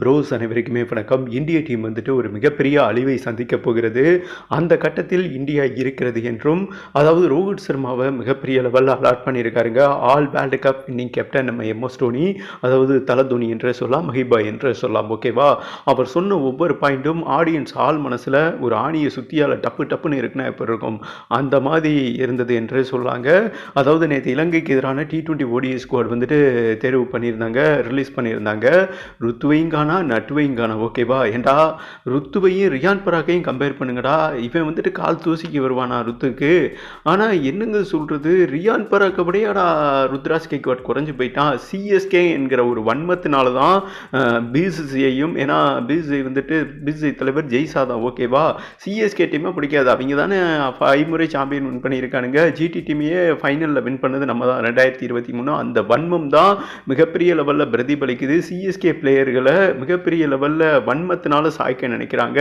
Pros அனைவருக்குமே வணக்கம். இந்திய டீம் வந்துட்டு ஒரு மிகப்பெரிய அழிவை சந்திக்க போகிறது. அந்த கட்டத்தில் இந்தியா இருக்கிறது என்றும் அதாவது ரோஹித் சர்மாவை மிகப்பெரிய லெவலில் allot பண்ணியிருக்காருங்க. All world cup inning captain நம்ம எம்எஸ் தோனி அதாவது தல தோனி என்றே சொல்லலாம் மஹிபா என்றே சொல்லலாம் ஓகேவா அவர் சொன்ன ஒவ்வொரு பாயிண்ட்டும் ஆடியன்ஸ் ஆள் மனசில் ஒரு ஆணியை சுற்றியால் டப்பு டப்புன்னு இருக்குன்னா எப்படி இருக்கும்? அந்த மாதிரி இருந்தது என்று சொல்லாங்க. அதாவது நேற்று இலங்கைக்கு எதிரான டி டுவெண்ட்டி ஓடிஏ ஸ்குவாட் வந்துட்டு தேர்வு பண்ணியிருந்தாங்க ரிலீஸ் பண்ணியிருந்தாங்க. ருத்துவையும் ரியானா நட்டுவையும் காணா ஓகேவா ஏண்டா? ருத்துவையும் ரியான் பராக்கையும் கம்பேர் பண்ணுங்கடா. இவன் வந்துட்டு கால் தூசிக்கு வருவானா ருத்துக்கு? ஆனால் என்னங்க சொல்கிறது ரியான் பராக் அப்படியேடா ருத்ராஸ் கேக்வாட் குறைஞ்சி போயிட்டான். சிஎஸ்கே என்கிற ஒரு வன்மத்தினால தான் பிசிசிஐயும் ஏன்னா பிசிஐ வந்துட்டு பிசிஐ தலைவர் ஜெய்சா தான். ஓகேவா சிஎஸ்கே டீமே பிடிக்காது. அவங்க தானே ஃபைவ் முறை சாம்பியன் வின் பண்ணியிருக்கானுங்க. ஜிடி டீமையே ஃபைனலில் வின் பண்ணது நம்ம தான் ரெண்டாயிரத்தி இருபத்தி மூணு. அந்த வன்மம் தான் மிகப்பெரிய லெவலில் பிரதிபலிக்குது. சிஎஸ்கே பிளேயர்களை மிகப்பெரிய லெவலில் வன்மத்தினால சாய்க்க நினைக்கிறாங்க.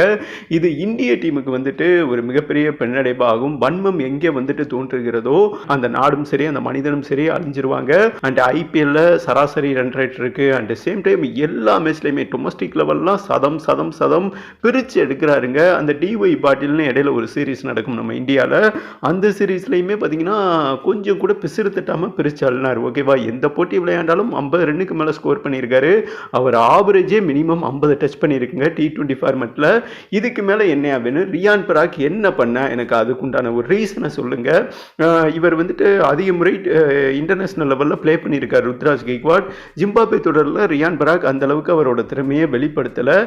இது இந்திய டீமுக்கு வந்துட்டு ஒரு மிகப்பெரிய பின்னடைவாகும். வன்மம் எங்கே வந்துட்டு தோன்றுகிறதோ அந்த நாடும் சரி அந்த மனிதனும் சரி அழிஞ்சிருவாங்க. அண்ட் ஐபிஎல்ல சராசரி ரன் ரேட் இருக்கு. அண்ட் சேம் டைம் எல்லா மேட்ச்லையுமே டொமஸ்டிக் லெவல்லாம் சதம் சதம் சதம் பிரித்து எடுக்கிறாருங்க. அந்த டிஒய் பாட்டில்னு இடையில ஒரு சீரீஸ் நடக்கும் நம்ம இந்தியாவில் அந்த சீரீஸ்லையுமே பார்த்தீங்கன்னா கொஞ்சம் கூட பிசிறு தட்டாமல் பிரித்து அழுனார் ஓகேவா எந்த போட்டி விளையாண்டாலும் ஐம்பது ரன்னுக்கு மேலே ஸ்கோர் பண்ணியிருக்காரு. அவர் ஆவரேஜே மினிமம் ஐம்பது டச் பண்ணியிருக்குங்க டி டுவெண்ட்டி ஃபார்மெட்டில் இதுக்கு மேலே என்ன வேணும் ரியான் பராக் என்ன பண்ண? எனக்கு அதுக்குண்டான ஒரு ரீசனை சொல்லுங்கள் இவர் வந்துட்டு அதிக முறை இன்டர்நேஷ்னல் லெவலில் ப்ளே பண்ணியிருக்கார் ருத்ராஜ் கெய்க்வாட். ஜிம்பாபே தொடரில் ரியான் பராக் அந்த அளவுக்கு அவரோட திறமையை வெளிப்படுத்தலை.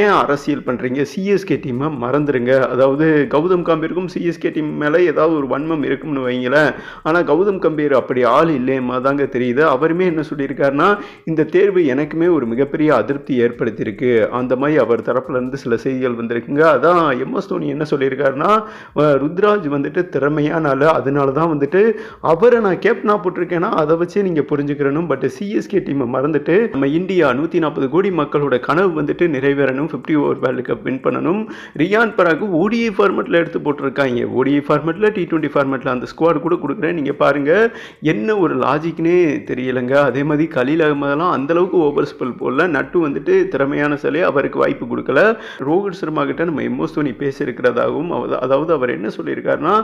ஏன் அரசியல் பண்ணுறீங்க சிஎஸ்கே டீமை மறந்துடுங்க அதாவது கௌதம் காம்பீருக்கும் சிஎஸ்கே டீம் மேலே ஏதாவது ஒரு வன்மம் இருக்கும்னு வைங்களேன். ஆனால் கௌதம் கம்பீர் அப்படி ஆள் இல்லையம்மா தாங்க தெரியுது. அவருமே என்ன சொல்லியிருக்காருன்னா இந்த தேர்வு எனக்குமே ஒரு மிகப்பெரிய அதிருப்தி ஏற்படுத்தியிருக்கு. அந்த மாதிரி அவர் தரப்புலேருந்து சில செய்திகள் வந்திருக்குங்க. அதான் எம்எஸ் தோனி என்ன சொல்லியிருக்காருன்னா ருத்ராஜ் வந்துட்டு திறமையான அதனால தான் வந்துட்டு அவரை நான் கேப்டனாக போட்டிருக்கேன்னா அதை வச்சே நீங்கள் புரிஞ்சுக்கிறணும் பட் சிஎஸ்கே டீமை மறந்துட்டு நம்ம இந்தியா நூற்றி நாற்பது கோடி மக்களோட கனவு வந்துட்டு நிறைவேறணும். Fifty over world cup win பண்ணணும். ரியான் பராக்கு ஓடிஐ ஃபார்மெட்டில் எடுத்து போட்டிருக்காங்க. ஓடிஐ ஃபார்மெட்டில் டி டுவெண்ட்டி ஃபார்மெட்டில் அந்த ஸ்குவாட் கூட கொடுக்குறேன். நீங்கள் பாருங்கள் என்ன ஒரு லாஜிக்னே தெரியலைங்க. அதே மாதிரி கலீல் அகமதெல்லாம் அந்தளவுக்கு ஓவர் ஸ்பெல் போடல. நட்டு வந்துட்டு திறமையான சிலை அவருக்கு வாய்ப்பு கொடுக்கல. ரோஹித் சர்மா கிட்ட நம்ம எம்எஸ் தோனி பேசியிருக்கிறதாகவும் அதாவது அவர் என்ன சொல்லியிருக்காருன்னா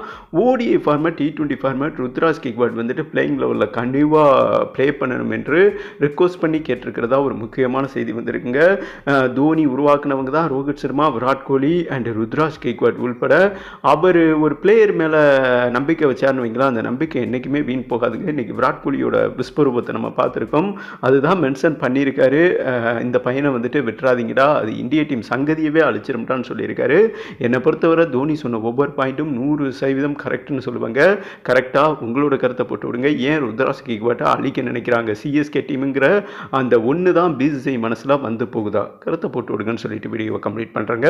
ODI format T twenty format Ruturaj Gaikwad வந்துட்டு பிளேயிங் லெவலில் கண்டிப்பாக ப்ளே பண்ணணும் என்று ரிக்வஸ்ட் பண்ணி கேட்டிருக்கிறதா ஒரு முக்கியமான செய்தி வந்திருக்குங்க. தோனி உருவாக்குனவங்க தான் ரோஹித் சர்மா விராட் கோலி அண்ட் ருத்ராஜ் கேக்வாட் உள்பட. அவர் ஒரு பிளேயர் மேலே நம்பிக்கை வச்சார்னு வைங்களா அந்த நம்பிக்கை என்றைக்குமே வீண் போகாதுங்க. இன்னைக்கு விராட் கோலியோட விஸ்வரூபத்தை நம்ம பார்த்துருக்கோம். அதுதான் மென்ஷன் பண்ணியிருக்காரு. இந்த இந்த பையனை வந்துட்டு விட்டுறாதீங்கடா அது இந்திய டீம் சங்கதியவே அழிச்சிரும்டான்னு சொல்லியிருக்காரு. என்னை பொறுத்தவரை தோனி சொன்ன ஒவ்வொரு பாயிண்ட்டும் நூறு சதவீதம் கரெக்ட்னு சொல்லுவாங்க. கரெக்டாக உங்களோட கருத்தை போட்டு விடுங்க. ஏன் ருத்ராஸ் கிக்வாட்டை அழிக்க நினைக்கிறாங்க? சிஎஸ்கே டீமுங்கிற அந்த ஒன்று தான் பிசிஐ மனசில் வந்து போகுதா? கருத்தை போட்டு விடுங்கன்னு சொல்லிட்டு வீடியோவை கம்ப்ளீட் பண்ணுறாங்க